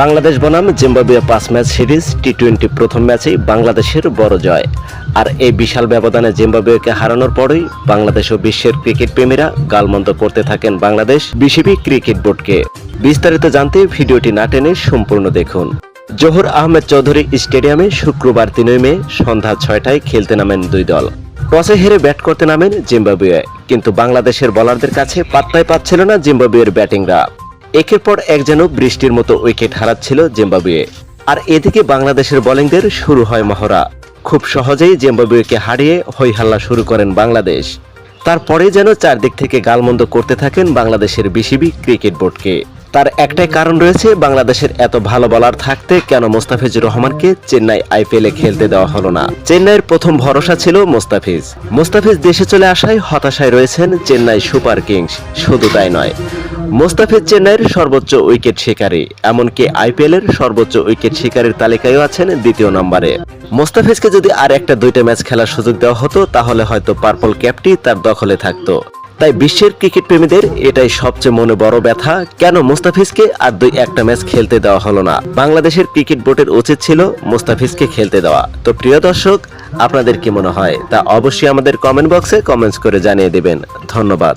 বাংলাদেশ বনাম জিম্বাবুয়ে পাঁচ match series T twenty প্রথম ম্যাচেই বাংলাদেশের বড় জয়। আর এই বিশাল ব্যবধানে জিম্বাবুয়েকে হারানোর পরেই বাংলাদেশ ও বিশ্বের ক্রিকেট প্রেমীরা গালমন্দ করতে থাকেন বাংলাদেশ বিসিবি ক্রিকেট বোর্ডকে। বিস্তারিত জানতে ভিডিওটি না টেনে সম্পূর্ণ দেখুন। জহুর আহমেদ চৌধুরী স্টেডিয়ামে শুক্রবার তিনই মে সন্ধ্যা ছয়টায় খেলতে নামেন দুই দল। টসে হেরে ব্যাট করতে নামেন জিম্বাবুয়ে। কিন্তু বাংলাদেশের বলারদের কাছে পাত্তাই পাচ্ছিল না জিম্বাবুয়ের ব্যাটিংরা। একের পর এক যেন বৃষ্টির মতো উইকেট হারাচ্ছিল জিম্বাবুয়ে। আর এদিকে বাংলাদেশের বোলিংদের শুরু হয় মহড়া। খুব সহজেই জিম্বাবুয়েকে হারিয়ে হইহাল্লা শুরু করেন বাংলাদেশ। তারপরে যেন চারদিক থেকে গালমন্দ করতে থাকেন বাংলাদেশের বিসিবি ক্রিকেট বোর্ডকে। তার একটাই কারণ রয়েছে, বাংলাদেশের এত ভালো বলার থাকতে কেন মোস্তাফিজুর রহমানকে চেন্নাই আইপিএলে খেলতে দেওয়া হলো না। চেন্নাইয়ের প্রথম ভরসা ছিল মোস্তাফিজ। মোস্তাফিজ দেশে চলে আসায় হতাশায় রয়েছেন চেন্নাই সুপার কিংস। শুধু তাই নয় মোস্তাফিজ চেন্নাইয়ের সর্বোচ্চ উইকেট শিকারী, এমনকি আইপিএল এর সর্বোচ্চ উইকেট শিকারীর তালিকায়ও আছেন দ্বিতীয় নম্বরে। মোস্তাফিজকে যদি আর একটা দুইটা ম্যাচ খেলার সুযোগ দেওয়া হতো, তাহলে হয়তো পার্পল ক্যাপটি তার দখলে থাকতো। তাই বিশ্বের ক্রিকেট প্রেমীদের এটাই সবচেয়ে মনে বড় ব্যথা, কেন মোস্তাফিজকে আর দুই একটা ম্যাচ খেলতে দেওয়া হলো না? বাংলাদেশের ক্রিকেট বোর্ডের উচিত ছিল মোস্তাফিজকে খেলতে দেওয়া। তো প্রিয় দর্শক, আপনাদের কি মনে হয়? তা অবশ্যই আমাদের কমেন্ট বক্সে কমেন্টস করে জানিয়ে দেবেন। ধন্যবাদ।